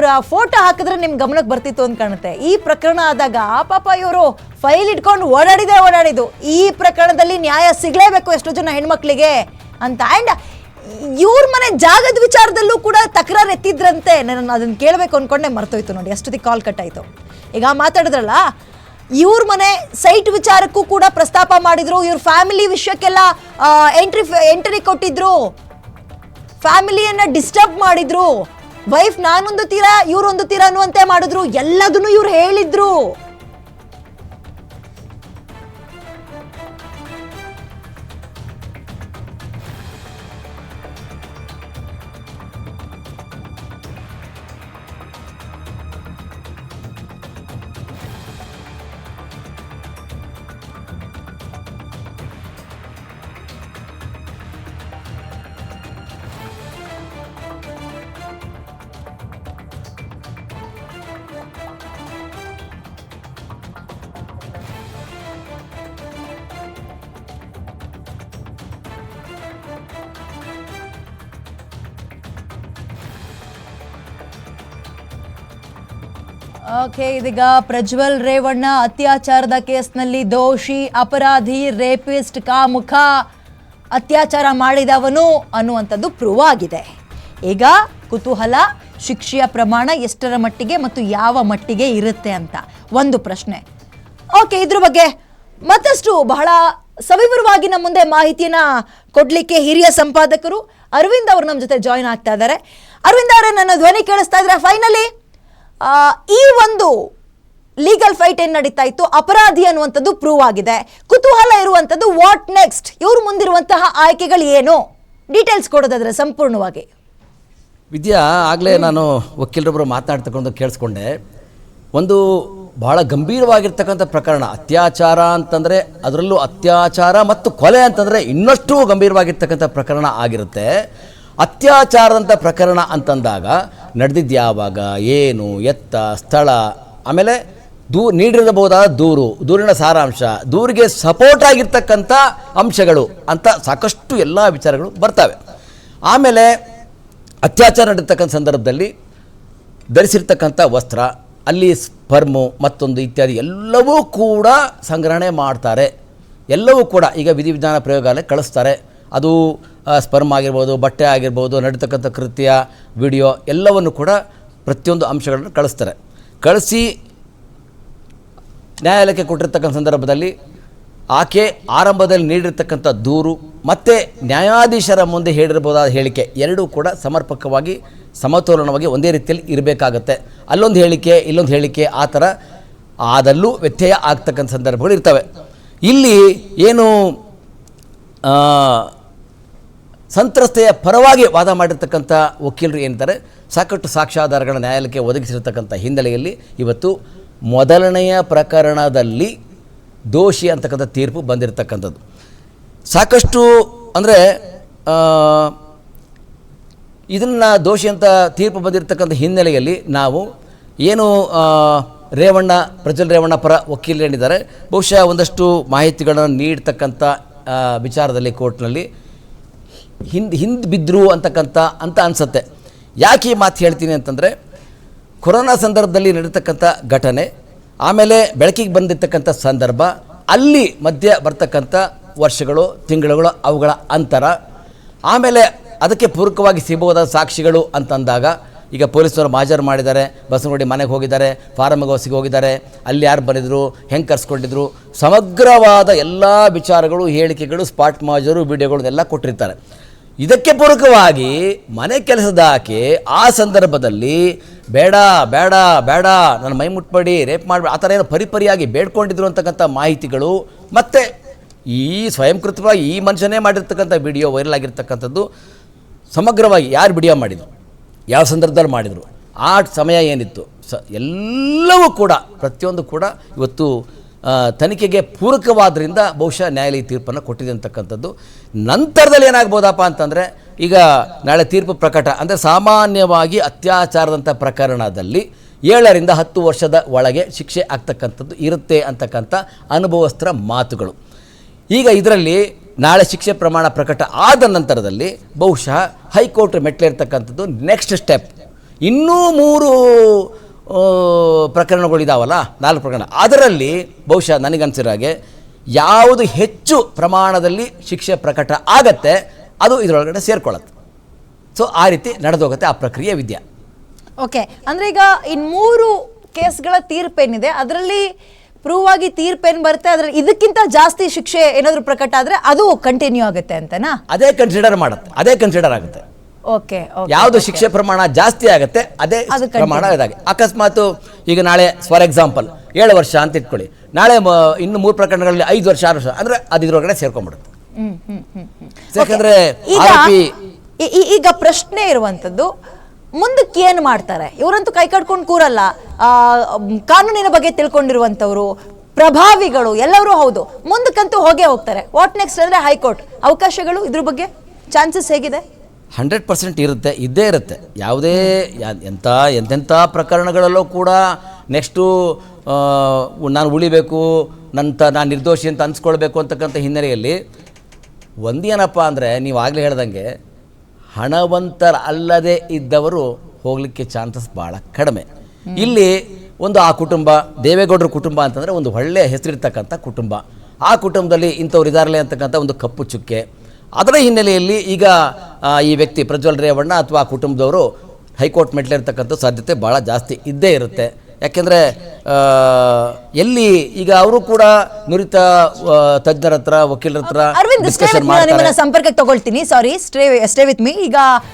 ಅವರ ಫೋಟೋ ಹಾಕಿದ್ರೆ ನಿಮ್ ಗಮನಕ್ಕೆ ಬರ್ತಿತ್ತು ಅಂತ ಕಾಣುತ್ತೆ. ಈ ಪ್ರಕರಣ ಆದಾಗ ಪಾಪ ಇವರು ಫೈಲ್ ಇಟ್ಕೊಂಡು ಓಡಾಡಿದೆ, ಓಡಾಡಿದ್ದು. ಈ ಪ್ರಕರಣದಲ್ಲಿ ನ್ಯಾಯ ಸಿಗಲೇಬೇಕು ಎಷ್ಟೋ ಜನ ಹೆಣ್ಮಕ್ಳಿಗೆ ಅಂತ. ಆ್ಯಂಡ್ ಇವ್ರ ಮನೆ ಜಾಗದ ವಿಚಾರದಲ್ಲೂ ಕೂಡ ತಕರಾರು ಎತ್ತಿದ್ರಂತೆ. ನಾನು ಅದನ್ನ ಕೇಳಬೇಕು ಅನ್ಕೊಂಡೆ ಮರ್ತೋಯ್ತು ನೋಡಿ, ಅಷ್ಟೊತ್ತಿಗೆ ಕಾಲ್ ಕಟ್ ಆಯ್ತು. ಈಗ ಮಾತಾಡಿದ್ರಲ್ಲ, ಇವ್ರ ಮನೆ ಸೈಟ್ ವಿಚಾರಕ್ಕೂ ಕೂಡ ಪ್ರಸ್ತಾಪ ಮಾಡಿದ್ರು. ಇವ್ರ ಫ್ಯಾಮಿಲಿ ವಿಷಯಕ್ಕೆಲ್ಲ ಎಂಟ್ರಿ ಎಂಟ್ರಿ ಕೊಟ್ಟಿದ್ರು. ಫ್ಯಾಮಿಲಿಯನ್ನ ಡಿಸ್ಟರ್ಬ್ ಮಾಡಿದ್ರು. ವೈಫ್ ನಾನೊಂದು ತೀರ ಇವ್ರೊಂದು ತೀರ ಅನ್ನುವಂತೆ ಮಾಡಿದ್ರು. ಎಲ್ಲದನ್ನು ಇವ್ರು ಹೇಳಿದ್ರು. ಓಕೆ, ಇದೀಗ ಪ್ರಜ್ವಲ್ ರೇವಣ್ಣ ಅತ್ಯಾಚಾರದ ಕೇಸ್ನಲ್ಲಿ ದೋಷಿ, ಅಪರಾಧಿ, ರೇಪಿಸ್ಟ್ ಕಾಮುಖ ಅತ್ಯಾಚಾರ ಮಾಡಿದವನು ಅನ್ನುವಂಥದ್ದು ಪ್ರೂವ್ ಆಗಿದೆ. ಈಗ ಕುತೂಹಲ, ಶಿಕ್ಷೆಯ ಪ್ರಮಾಣ ಎಷ್ಟರ ಮಟ್ಟಿಗೆ ಮತ್ತು ಯಾವ ಮಟ್ಟಿಗೆ ಇರುತ್ತೆ ಅಂತ ಒಂದು ಪ್ರಶ್ನೆ. ಓಕೆ, ಇದ್ರ ಬಗ್ಗೆ ಮತ್ತಷ್ಟು ಬಹಳ ಸವಿವರವಾಗಿ ನಮ್ಮ ಮುಂದೆ ಮಾಹಿತಿಯನ್ನ ಕೊಡ್ಲಿಕ್ಕೆ ಹಿರಿಯ ಸಂಪಾದಕರು ಅರವಿಂದ್ ಅವರು ನಮ್ಮ ಜೊತೆ ಜಾಯಿನ್ ಆಗ್ತಾ ಇದ್ದಾರೆ. ಅರವಿಂದ್ ಅವರೇ, ನನ್ನ ಧ್ವನಿ ಕೇಳಿಸ್ತಾ ಇದ್ರೆ ಫೈನಲಿ ಈ ಒಂದು ಲೀಗಲ್ ಫೈಟ್ ಏನು ನಡೀತಾ ಇತ್ತು? ಅಪರಾಧಿ ಅನ್ನುವಂಥದ್ದು ಪ್ರೂವ್ ಆಗಿದೆ. ಕುತೂಹಲ ಇರುವಂಥದ್ದು ವಾಟ್ ನೆಕ್ಸ್ಟ್ ಇವ್ರು ಮುಂದಿರುವಂತಹ ಆಯ್ಕೆಗಳು ಏನು? ಡೀಟೇಲ್ಸ್ ಕೊಡೋದಾದ್ರೆ ಸಂಪೂರ್ಣವಾಗಿ. ವಿದ್ಯಾ ಆಗಲೇ ನಾನು ವಕೀಲರೊಬ್ಬರು ಮಾತನಾಡ್ತಕ್ಕಂಥ ಕೇಳಿಸ್ಕೊಂಡೆ. ಒಂದು ಬಹಳ ಗಂಭೀರವಾಗಿರ್ತಕ್ಕಂಥ ಪ್ರಕರಣ. ಅತ್ಯಾಚಾರ ಅಂತಂದರೆ ಅದರಲ್ಲೂ ಅತ್ಯಾಚಾರ ಮತ್ತು ಕೊಲೆ ಅಂತಂದರೆ ಇನ್ನಷ್ಟು ಗಂಭೀರವಾಗಿರ್ತಕ್ಕಂಥ ಪ್ರಕರಣ ಆಗಿರುತ್ತೆ. ಅತ್ಯಾಚಾರದಂಥ ಪ್ರಕರಣ ಅಂತಂದಾಗ ನಡೆದಿದ್ದು ಯಾವಾಗ? ಏನು? ಎತ್ತ? ಸ್ಥಳ? ಆಮೇಲೆ ದೂ, ನೀಡಿರಬಹುದಾದ ದೂರು, ದೂರಿನ ಸಾರಾಂಶ, ದೂರಿಗೆ ಸಪೋರ್ಟ್ ಆಗಿರ್ತಕ್ಕಂಥ ಅಂಶಗಳು ಅಂತ ಸಾಕಷ್ಟು ಎಲ್ಲ ವಿಚಾರಗಳು ಬರ್ತವೆ. ಆಮೇಲೆ ಅತ್ಯಾಚಾರ ನಡೀತಕ್ಕಂಥ ಸಂದರ್ಭದಲ್ಲಿ ಧರಿಸಿರ್ತಕ್ಕಂಥ ವಸ್ತ್ರ, ಅಲ್ಲಿ ಸ್ಪರ್ಮು, ಮತ್ತೊಂದು ಇತ್ಯಾದಿ ಎಲ್ಲವೂ ಕೂಡ ಸಂಗ್ರಹಣೆ ಮಾಡ್ತಾರೆ. ಎಲ್ಲವೂ ಕೂಡ ಈಗ ವಿಧಿವಿಧಾನ ಪ್ರಯೋಗಾಲಯ ಕಳಿಸ್ತಾರೆ. ಅದು ಸ್ಪರ್ಮ್ ಆಗಿರ್ಬೋದು, ಬಟ್ಟೆ ಆಗಿರ್ಬೋದು, ನಡೀತಕ್ಕಂಥ ಕೃತ್ಯ, ವಿಡಿಯೋ ಎಲ್ಲವನ್ನು ಕೂಡ ಪ್ರತಿಯೊಂದು ಅಂಶಗಳನ್ನು ಕಳಿಸ್ತಾರೆ. ಕಳಿಸಿ ನ್ಯಾಯಾಲಯಕ್ಕೆ ಕೊಟ್ಟಿರ್ತಕ್ಕಂಥ ಸಂದರ್ಭದಲ್ಲಿ ಆಕೆ ಆರಂಭದಲ್ಲಿ ನೀಡಿರ್ತಕ್ಕಂಥ ದೂರು ಮತ್ತು ನ್ಯಾಯಾಧೀಶರ ಮುಂದೆ ಹೇಳಿರ್ಬೋದಾದ ಹೇಳಿಕೆ ಎರಡೂ ಕೂಡ ಸಮರ್ಪಕವಾಗಿ, ಸಮತೋಲನವಾಗಿ ಒಂದೇ ರೀತಿಯಲ್ಲಿ ಇರಬೇಕಾಗತ್ತೆ. ಅಲ್ಲೊಂದು ಹೇಳಿಕೆ, ಇಲ್ಲೊಂದು ಹೇಳಿಕೆ ಆ ಥರ ಆದಲ್ಲೂ ವ್ಯತ್ಯಯ ಆಗ್ತಕ್ಕಂಥ ಸಂದರ್ಭಗಳು ಇರ್ತವೆ. ಇಲ್ಲಿ ಏನು ಸಂತ್ರಸ್ತೆಯ ಪರವಾಗಿ ವಾದ ಮಾಡಿರ್ತಕ್ಕಂಥ ವಕೀಲರು ಏನಿದ್ದಾರೆ, ಸಾಕಷ್ಟು ಸಾಕ್ಷ್ಯಾಧಾರಗಳ ನ್ಯಾಯಾಲಯಕ್ಕೆ ಒದಗಿಸಿರ್ತಕ್ಕಂಥ ಹಿನ್ನೆಲೆಯಲ್ಲಿ ಇವತ್ತು ಮೊದಲನೆಯ ಪ್ರಕರಣದಲ್ಲಿ ದೋಷಿ ಅಂತಕ್ಕಂಥ ತೀರ್ಪು ಬಂದಿರತಕ್ಕಂಥದ್ದು. ಸಾಕಷ್ಟು ಅಂದರೆ ಇದನ್ನು ದೋಷಿ ಅಂತ ತೀರ್ಪು ಬಂದಿರತಕ್ಕಂಥ ಹಿನ್ನೆಲೆಯಲ್ಲಿ ನಾವು ಏನು ರೇವಣ್ಣ, ಪ್ರಜ್ವಲ್ ರೇವಣ್ಣ ಪರ ವಕೀಲರೇನಿದ್ದಾರೆ ಬಹುಶಃ ಒಂದಷ್ಟು ಮಾಹಿತಿಗಳನ್ನು ನೀಡ್ತಕ್ಕಂಥ ವಿಚಾರದಲ್ಲಿ ಕೋರ್ಟ್ನಲ್ಲಿ ಹಿಂದೆ ಹಿಂದೆ ಬಿದ್ದರು ಅಂತಕ್ಕಂಥ ಅಂತ ಅನಿಸುತ್ತೆ. ಯಾಕೆ ಈ ಮಾತು ಹೇಳ್ತೀನಿ ಅಂತಂದರೆ, ಕೊರೋನಾ ಸಂದರ್ಭದಲ್ಲಿ ನಡೀತಕ್ಕಂಥ ಘಟನೆ, ಆಮೇಲೆ ಬೆಳಕಿಗೆ ಬಂದಿರ್ತಕ್ಕಂಥ ಸಂದರ್ಭ, ಅಲ್ಲಿ ಮಧ್ಯೆ ಬರ್ತಕ್ಕಂಥ ವರ್ಷಗಳು, ತಿಂಗಳುಗಳು, ಅವುಗಳ ಅಂತರ, ಆಮೇಲೆ ಅದಕ್ಕೆ ಪೂರಕವಾಗಿ ಸಿಗಬಹುದಾದ ಸಾಕ್ಷಿಗಳು ಅಂತಂದಾಗ, ಈಗ ಪೊಲೀಸರು ಮಾಜರು ಮಾಡಿದ್ದಾರೆ, ಬಸವನಗುಡಿ ಮನೆಗೆ ಹೋಗಿದ್ದಾರೆ ಫಾರ್ಮಿಗೆ ಹೌಸಿಗೆ ಹೋಗಿದ್ದಾರೆ, ಅಲ್ಲಿ ಯಾರು ಬರೆದ್ರು ಹೆಂಗೆ ಕರ್ಸ್ಕೊಂಡಿದ್ರು, ಸಮಗ್ರವಾದ ಎಲ್ಲ ವಿಚಾರಗಳು, ಹೇಳಿಕೆಗಳು, ಸ್ಪಾಟ್ ಮಾಜರು, ವಿಡಿಯೋಗಳು ಕೊಟ್ಟಿರ್ತಾರೆ. ಇದಕ್ಕೆ ಪೂರಕವಾಗಿ ಮನೆ ಕೆಲಸದ ಆಕೆ ಆ ಸಂದರ್ಭದಲ್ಲಿ ಬೇಡ ಬೇಡ ಬೇಡ, ನನ್ನ ಮೈ ಮುಟ್ಬೇಡಿ, ರೇಪ್ ಮಾಡಬೇಡಿ, ಆ ಥರ ಏನೋ ಪರಿಪರಿಯಾಗಿ ಬೇಡ್ಕೊಂಡಿದ್ರು ಅಂತಕ್ಕಂಥ ಮಾಹಿತಿಗಳು ಮತ್ತು ಈ ಸ್ವಯಂಕೃತವಾಗಿ ಈ ಮನುಷ್ಯನೇ ಮಾಡಿರ್ತಕ್ಕಂಥ ವಿಡಿಯೋ ವೈರಲ್ ಆಗಿರ್ತಕ್ಕಂಥದ್ದು ಸಮಗ್ರವಾಗಿ ಯಾರು ವಿಡಿಯೋ ಮಾಡಿದರು? ಯಾವ ಸಂದರ್ಭದಲ್ಲಿ ಮಾಡಿದರು? ಆ ಸಮಯ ಏನಿತ್ತು? ಸ ಎಲ್ಲವೂ ಕೂಡ, ಪ್ರತಿಯೊಂದು ಕೂಡ ಇವತ್ತು ತನಿಖೆಗೆ ಪೂರಕವಾದ್ದರಿಂದ ಬಹುಶಃ ನ್ಯಾಯಾಲಯ ತೀರ್ಪನ್ನು ಕೊಟ್ಟಿದೆ ಅಂತಕ್ಕಂಥದ್ದು. ನಂತರದಲ್ಲಿ ಏನಾಗ್ಬೋದಪ್ಪ ಅಂತಂದರೆ, ಈಗ ನಾಳೆ ತೀರ್ಪು ಪ್ರಕಟ, ಅಂದರೆ ಸಾಮಾನ್ಯವಾಗಿ ಅತ್ಯಾಚಾರದಂಥ ಪ್ರಕರಣದಲ್ಲಿ ಏಳರಿಂದ ಹತ್ತು ವರ್ಷದ ಒಳಗೆ ಶಿಕ್ಷೆ ಆಗ್ತಕ್ಕಂಥದ್ದು ಇರುತ್ತೆ ಅಂತಕ್ಕಂಥ ಅನುಭವಸ್ಥರ ಮಾತುಗಳು. ಈಗ ಇದರಲ್ಲಿ ನಾಳೆ ಶಿಕ್ಷೆ ಪ್ರಮಾಣ ಪ್ರಕಟ ಆದ ನಂತರದಲ್ಲಿ ಬಹುಶಃ ಹೈಕೋರ್ಟ್ ಮೆಟ್ಲಿರ್ತಕ್ಕಂಥದ್ದು ನೆಕ್ಸ್ಟ್ ಸ್ಟೆಪ್ ಇನ್ನೂ ಮೂರು ಪ್ರಕರಣಗಳಿದಾವಲ್ಲ ನಾಲ್ಕು ಪ್ರಕರಣ. ಅದರಲ್ಲಿ ಬಹುಶಃ ನನಗನ್ಸಿರೋ ಹಾಗೆ ಯಾವುದು ಹೆಚ್ಚು ಪ್ರಮಾಣದಲ್ಲಿ ಶಿಕ್ಷೆ ಪ್ರಕಟ ಆಗತ್ತೆ ಅದು ಇದರೊಳಗಡೆ ಸೇರ್ಕೊಳ್ಳುತ್ತೆ. ಸೊ ಆ ರೀತಿ ನಡೆದೋಗುತ್ತೆ ಆ ಪ್ರಕ್ರಿಯೆ ವಿದ್ಯೆ. ಓಕೆ ಅಂದರೆ ಈಗ ಇನ್ನು ಮೂರು ಕೇಸ್ಗಳ ತೀರ್ಪೇನಿದೆ ಅದರಲ್ಲಿ ಪ್ರೂವ್ ಆಗಿ ತೀರ್ಪೇನ್ ಬರುತ್ತೆ ಅದ್ರಲ್ಲಿ ಇದಕ್ಕಿಂತ ಜಾಸ್ತಿ ಶಿಕ್ಷೆ ಏನಾದರೂ ಪ್ರಕಟ ಆದರೆ ಅದು ಕಂಟಿನ್ಯೂ ಆಗುತ್ತೆ ಅಂತನಾ? ಅದೇ ಕನ್ಸಿಡರ್ ಮಾಡುತ್ತೆ ಅದೇ ಕನ್ಸಿಡರ್ ಆಗುತ್ತೆ. ಓಕೆ ಯಾವುದು ಶಿಕ್ಷೆ ಪ್ರಮಾಣ ಜಾಸ್ತಿ ಆಗುತ್ತೆ ಅದೇ ಪ್ರಮಾಣ ಇದಾಗಿ. ಅಕಸ್ಮಾತ್ ಈಗ ನಾಳೆ ಫಾರ್ ಎಕ್ಸಾಂಪಲ್ ಏಳು ವರ್ಷ ಅಂತ ಇಟ್ಕೊಳ್ಳಿ. ನಾಳೆ ಇನ್ನು ಮೂರು ಪ್ರಕರಣಗಳಲ್ಲಿ ಐದು ವರ್ಷ ಆರು ವರ್ಷ ಅಂದ್ರೆ ಅದು ಇದ್ರೊಳಗಡೆ ಸೇರ್ಕೊಂಡ್ಬಿಡುತ್ತೆ. ಯಾಕಂದ್ರೆ ಈಗ ಪ್ರಶ್ನೆ ಇರುವಂತದ್ದು ಮುಂದಕ್ಕೆ ಏನು ಮಾಡ್ತಾರೆ? ಇವರಂತೂ ಕೈ ಕಟ್ಕೊಂಡು ಕೂರಲ್ಲ. ಆ, ಕಾನೂನಿನ ಬಗ್ಗೆ ತಿಳ್ಕೊಂಡಿರುವಂತವ್ರು ಪ್ರಭಾವಿಗಳು ಎಲ್ಲರೂ ಹೌದು. ಮುಂದಕ್ಕಂತೂ ಹೋಗೇ ಹೋಗ್ತಾರೆ. ವಾಟ್ ನೆಕ್ಸ್ಟ್ ಅಂದ್ರೆ ಹೈಕೋರ್ಟ್. ಅವಕಾಶಗಳು ಇದ್ರ ಬಗ್ಗೆ ಚಾನ್ಸಸ್ ಹೇಗಿದೆ? ಹಂಡ್ರೆಡ್ ಪರ್ಸೆಂಟ್ ಇರುತ್ತೆ, ಇದ್ದೇ ಇರುತ್ತೆ. ಯಾವುದೇ ಎಂಥ ಎಂತೆಂಥ ಪ್ರಕರಣಗಳಲ್ಲೂ ಕೂಡ ನೆಕ್ಸ್ಟು ನಾನು ಉಳಿಬೇಕು ನಂತ ನಾನು ನಿರ್ದೋಷಿ ಅಂತ ಅನ್ಸ್ಕೊಳ್ಬೇಕು ಅಂತಕ್ಕಂಥ ಹಿನ್ನೆಲೆಯಲ್ಲಿ ಒಂದೇನಪ್ಪ ಅಂದರೆ ನೀವು ಆಗಲೇ ಹೇಳ್ದಂಗೆ ಹಣವಂತರ ಅಲ್ಲದೆ ಇದ್ದವರು ಹೋಗಲಿಕ್ಕೆ ಚಾನ್ಸಸ್ ಭಾಳ ಕಡಿಮೆ. ಇಲ್ಲಿ ಒಂದು ಆ ಕುಟುಂಬ, ದೇವೇಗೌಡರ ಕುಟುಂಬ ಅಂತಂದರೆ ಒಂದು ಒಳ್ಳೆಯ ಹೆಸರಿರ್ತಕ್ಕಂಥ ಕುಟುಂಬ. ಆ ಕುಟುಂಬದಲ್ಲಿ ಇಂಥವ್ರು ಇದಾರಲೆ ಅಂತಕ್ಕಂಥ ಒಂದು ಕಪ್ಪು ಚುಕ್ಕೆ ಅದರ ಹಿನ್ನೆಲೆಯಲ್ಲಿ ಈಗ ಈ ವ್ಯಕ್ತಿ ಪ್ರಜ್ವಲ್ ರೇವಣ್ಣ ಅಥವಾ ಕುಟುಂಬದವರು ಹೈಕೋರ್ಟ್ ಮೆಟ್ಲಿರ್ತಕ್ಕಂಥ ಸಾಧ್ಯತೆ ಭಾಳ ಜಾಸ್ತಿ ಇದ್ದೇ ಇರುತ್ತೆ. ಯಾಕೆಂದರೆ ಎಲ್ಲಿ ಈಗ ಅವರು ಕೂಡ ನುರಿತ ತಜ್ಞರ ಹತ್ರ ವಕೀಲರ ಹತ್ರ ಅರವಿಂದ್ ಡಿಸ್ಕಷನ್ ನಿಮ್ಮನ್ನ ಮಾಡ್ತಾರೆ. ಸಂಪರ್ಕಕ್ಕೆ ತಗೊಳ್ತೀನಿ. Sorry stay stay with me ಈಗ